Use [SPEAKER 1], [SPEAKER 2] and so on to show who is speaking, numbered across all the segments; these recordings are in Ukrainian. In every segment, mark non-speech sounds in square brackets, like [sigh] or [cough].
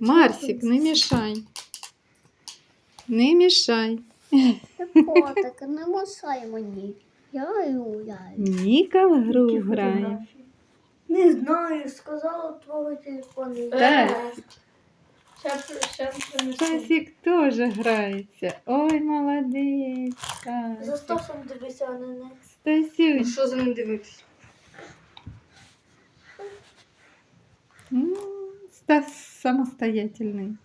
[SPEAKER 1] Марсик, не мішай. Не мішай.
[SPEAKER 2] Котик, не мусай мені. Я гуляю.
[SPEAKER 1] Ніка в гру грає.
[SPEAKER 3] Не знаю, сказала твого телефону.
[SPEAKER 1] Так.
[SPEAKER 3] Щас
[SPEAKER 1] теж грається. Ой, молодець.
[SPEAKER 3] За. Стасом дивися, а не не.
[SPEAKER 1] Стасюнь.
[SPEAKER 3] Що за ним дивитися?
[SPEAKER 1] М, Стас самостоятельний.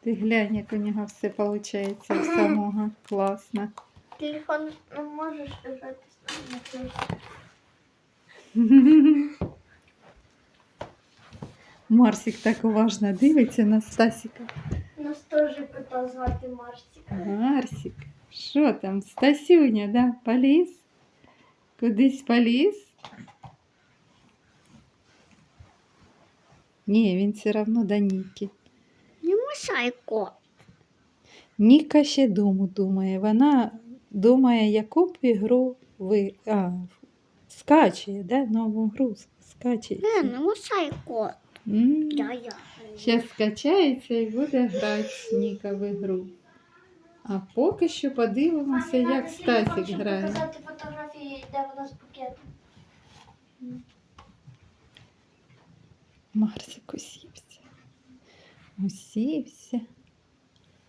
[SPEAKER 1] Ти глянь, як у нього все виходить у самого. Класно.
[SPEAKER 3] Телефон не можеш держати на кришці.
[SPEAKER 1] Марсик так уважно дивиться на Стасіка.
[SPEAKER 3] Нас теж кота звати Марсик.
[SPEAKER 1] Марсик, що там? Стасюня, да? Поліз? Кудись поліз? Ні, він все одно до Ніки.
[SPEAKER 2] Не мусай кот.
[SPEAKER 1] Ніка ще дому думає. Вона думає, яку б ігру ви. А, скачує, да? Нову гру скачує.
[SPEAKER 2] Не, не кот. Я я.
[SPEAKER 1] Зараз скачається і буде грати Ніка в ігру. А поки що подивимося, як Стасік
[SPEAKER 3] Хочу
[SPEAKER 1] грає.
[SPEAKER 3] показати фотографії, де вона з пакетом.
[SPEAKER 1] Марсик усівся. Усівся.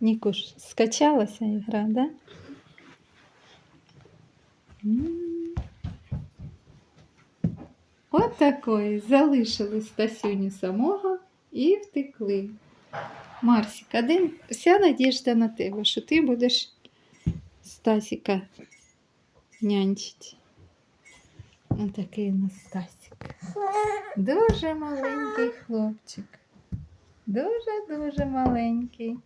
[SPEAKER 1] Нікуш, скачалася ігра, да? От такої. Залишили Стасюню самого і втекли. Марсик, один, вся надіжда на тебе, що ти будеш Стасіка нянчити. Ось такий у нас Стасік. Дуже маленький хлопчик. Дуже-дуже маленький.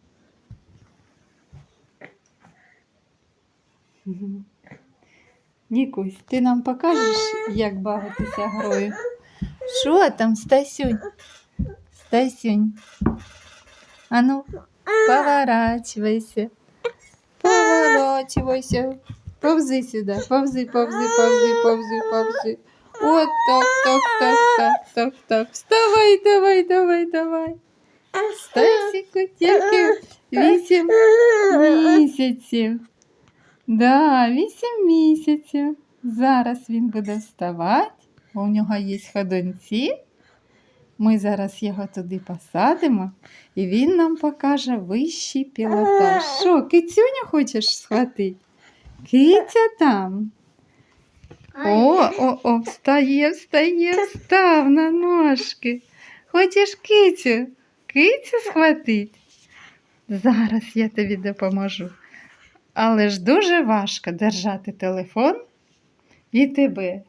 [SPEAKER 1] Нікусь, ти нам покажеш, як бавитися грою? Що там, Стасюнь? Стасюнь. Ану, поворачивайся. Поворачивайся. Повзи сюди. Повзи, повзи, повзи, повзи, повзи. От так, так, так, так, так, так. Вставай, давай, давай, давай. Стасіку тільки вісім місяців. Да, вісім місяців. Зараз він буде вставати. У нього є ходунці. Ми зараз його туди посадимо, і він нам покаже вищий пілотаж. Що, кицюню хочеш схватити? Киця там. О, о, о, встає, встає, встав на ножки. Хочеш кицю? Кицю схватить? Зараз я тобі допоможу. Але ж дуже важко держати телефон і тебе.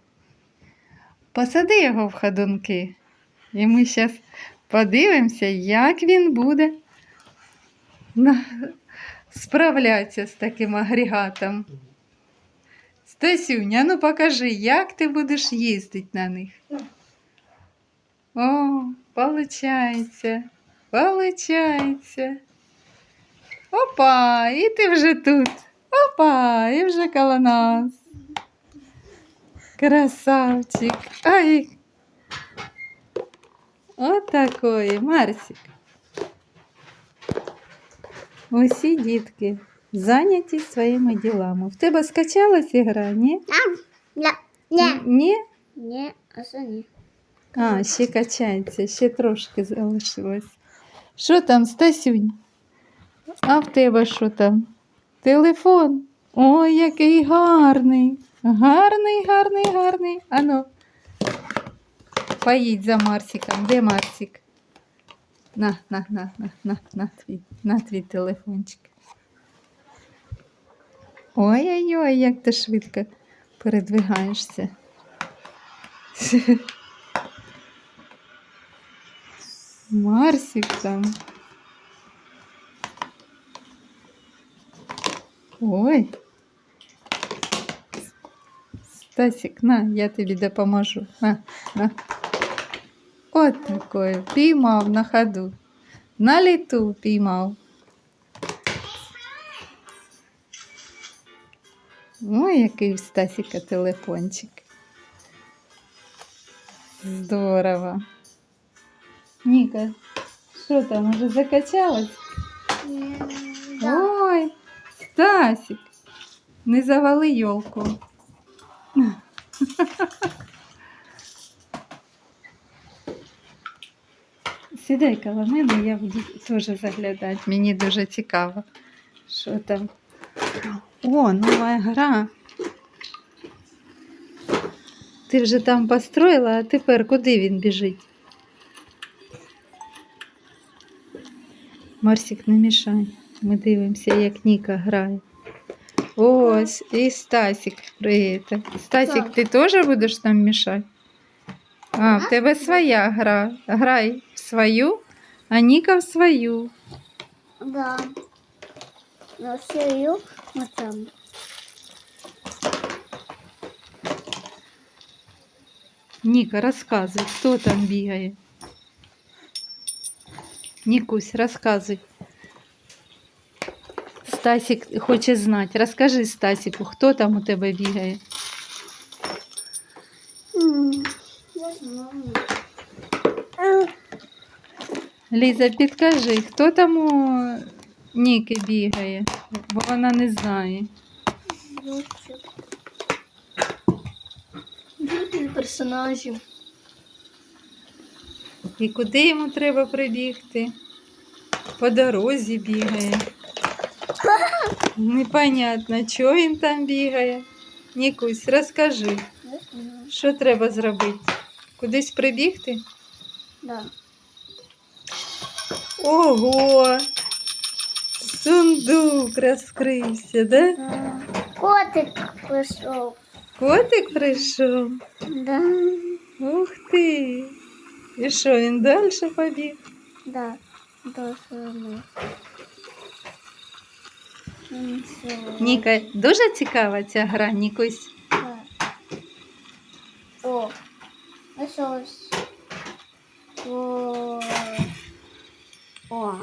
[SPEAKER 1] Посади його в ходунки. І ми зараз подивимося, як він буде справлятися з таким агрегатом. Стасюня, ну покажи, як ти будеш їздити на них. О, получається, получається. Опа, і ти вже тут. Опа, і вже коло нас. Красавчик. Ай. От такої, Марсик. Усі дітки зайняті своїми ділами. В тебе скачалась ігра, ні?
[SPEAKER 2] Ня.
[SPEAKER 1] Ні?
[SPEAKER 2] Ні, а що ні?
[SPEAKER 1] А, ще качається, ще трошки залишилось. Що там, Стасюнь? А в тебе що там? Телефон. Ой, який гарний. Гарний, гарний, гарний. Ану. Поїдь за Марсиком. Де Марсик? На, на, на, на, на, на твій, на твій телефончик. Ой-ой-ой, як ти швидко передвигаєшся. Марсик там. Ой. Стасик, на, я тобі допоможу. На, на. От такое. Піймав на ходу. На літу піймав. Ой, який в Стасіка телефончик. Здорово. Ніка, Що там, уже закачалась? Ой, Стасик, не завали елку. [laughs] Сідай коло мене, я буду теж заглядати. Мені дуже цікаво, що там. О, нова гра. Ти вже там построїла, а тепер куди він біжить? Марсик, не мішай. Ми дивимося, як Ніка грає. Ось, і Стасик приїде. Стасик,
[SPEAKER 3] Так.
[SPEAKER 1] ти теж будеш там мішати? А, в тебе своя гра. Грай в свою, а Ніка в свою.
[SPEAKER 2] Да. На шею вот там.
[SPEAKER 1] Ніка, розказуй, хто там бігає. Нікусь, розказуй. Стасик хоче знати. Розкажи Стасику, хто там у тебе бігає.
[SPEAKER 2] М, Я знаю.
[SPEAKER 1] Ліза, підкажи, хто там у Ніки бігає, бо вона не знає.
[SPEAKER 3] Люди.
[SPEAKER 1] І куди йому треба прибігти? По дорозі бігає. Непонятно, чого він там бігає. Нікусь, розкажи, що треба зробити? Кудись прибігти?
[SPEAKER 2] Да.
[SPEAKER 1] Ого! Сундук розкрився, да?
[SPEAKER 2] Да. Котик пришел.
[SPEAKER 1] Котик прийшов.
[SPEAKER 2] Да.
[SPEAKER 1] Ух ти! І що, він далі побіг?
[SPEAKER 2] Да. Стороны.
[SPEAKER 1] Ніка, дуже цікава ця гра, Нікусь.
[SPEAKER 2] Да. О, нашелось. О. О.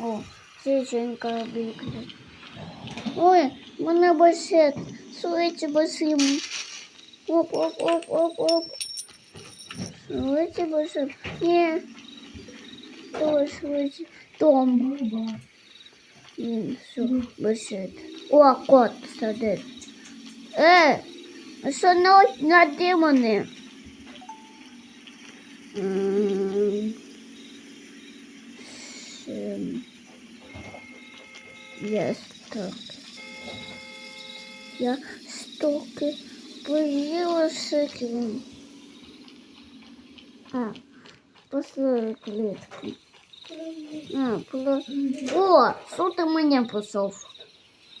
[SPEAKER 2] О, тихенько бігли. Ой, мене басет. Слухайте басим. Оп, оп, оп, оп, оп. Слухайте басет. Не. Ой, слухайте. Том. Все, басет. О, кот сидить. Е, а що на, на демони? М, сім. Я стоки. Я стоки поїла шиком. А, послали клітку. А, було... О, що ти мені посов?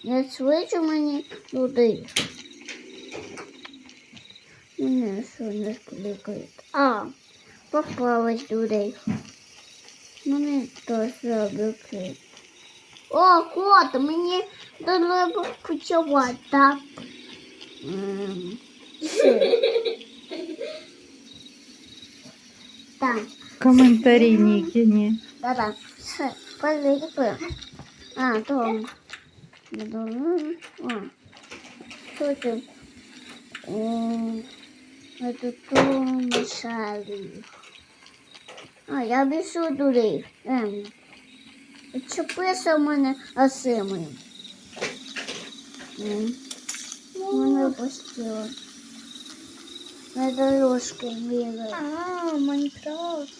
[SPEAKER 2] Не швидше мені туди. Мене що не скликають. А, попалась туди. Мене теж заблокують. О, кот, мені треба почувати, так? М, все. Так.
[SPEAKER 1] Коментарі Нікіні.
[SPEAKER 2] Да-да. Все, полипи. А, то. О, что ты? Это то мешали. А, я біжу туди. Ем. Чепися в мене осимою. Ем. Мене пустило. На дорожки бігає.
[SPEAKER 3] А, Майнкрафт.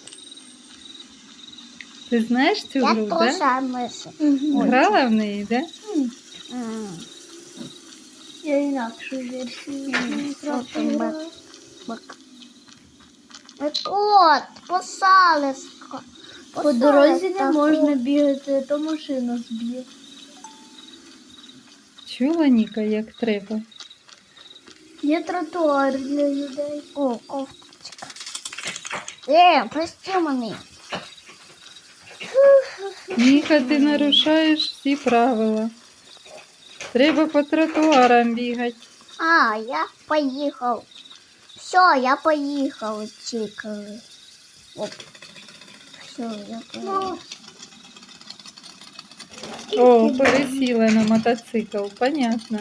[SPEAKER 1] Ти знаєш цю
[SPEAKER 2] Я
[SPEAKER 1] гру,
[SPEAKER 2] теж
[SPEAKER 1] да? Грала в неї, да?
[SPEAKER 2] М.
[SPEAKER 3] Я інакшу версію Майнкрафта
[SPEAKER 2] М,
[SPEAKER 3] грала.
[SPEAKER 2] Бак. От, посалисько.
[SPEAKER 3] По дорозі не можна бігати, то машина зб'є.
[SPEAKER 1] Чула Ніка, як треба.
[SPEAKER 3] Є тротуар для людей.
[SPEAKER 2] О, кофточка. Е, прости мене.
[SPEAKER 1] Ніка, ти нарушаєш всі правила. Треба по тротуарам бігати.
[SPEAKER 2] А, я поїхав. Все, я поїхав, чикали. Оп. Все, я поїхав.
[SPEAKER 1] О, пересіли на мотоцикл, понятно.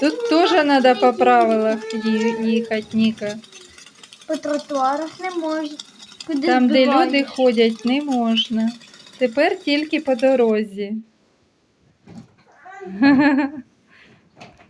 [SPEAKER 1] Тут теж треба по правилах їхати, Ніка.
[SPEAKER 3] По тротуарах не можна. Куди
[SPEAKER 1] Там, де
[SPEAKER 3] збиваєш?
[SPEAKER 1] люди ходять, не можна. Тепер тільки по дорозі. [laughs]